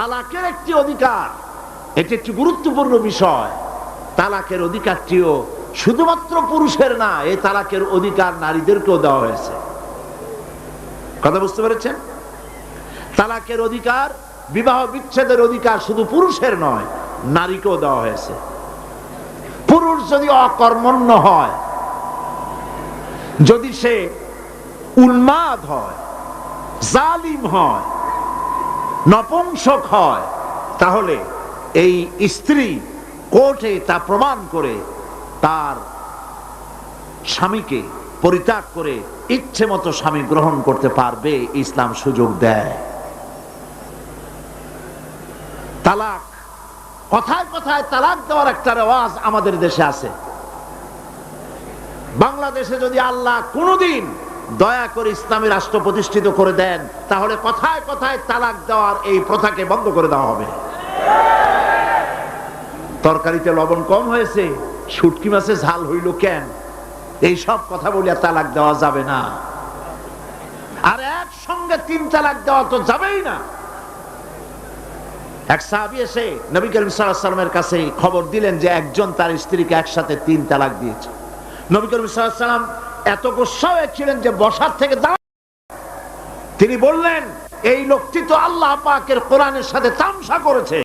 তালাকের একটি অধিকার। এটি একটি গুরুত্বপূর্ণ বিষয়। তালাকের অধিকারটিও শুধুমাত্র পুরুষের না, এই তালাকের অধিকার নারীদেরকেও দেওয়া হয়েছে। কথা বুঝতে পেরেছেন? তালাকের অধিকার, বিবাহ বিচ্ছেদের অধিকার শুধু পুরুষের নয়, নারীকেও দেওয়া হয়েছে। পুরুষ যদি অকর্মণ্য হয়, যদি সে উন্মাদ হয়, জালিম হয় নপুংসক হয়। তাহলে এই স্ত্রী কোর্টে তা প্রমাণ করে তার স্বামীকে পরিত্যাগ করে ইচ্ছে মতো স্বামী গ্রহণ করতে পারবে, ইসলাম সুযোগ দেয়। তালাক, কথায় কথায় তালাক দেওয়ার একটা রেওয়াজ আমাদের দেশে আছে। বাংলাদেশে যদি আল্লাহ কোনোদিন দয়া করে ইসলামী রাষ্ট্র প্রতিষ্ঠিত করে দেন, তাহলে কথায় কথায় তালাক দেওয়ার এই প্রথাকে বন্ধ করে দেওয়া হবে। তরকারিতে লবণ কম হয়েছে, শুটকি মাছে ঝাল হইল কেন? এই সব কথা বলিয়া তালাক দেওয়া যাবে না। আর একসঙ্গে তিন তালাক দেওয়া তো যাবেই না। এক সাহাবি এসে নবী করিম সাল্লামের কাছে খবর দিলেন যে একজন তার স্ত্রীকে একসাথে তিন তালাক দিয়েছে। নবী করিম সাল্লাম এত গোসা হয়েছিলেন যে বসার থেকে দাঁড়া তিনি বললেন, এই লোকটি তো আল্লাহ পাকের কোরআনের সাথে তামসা করেছে।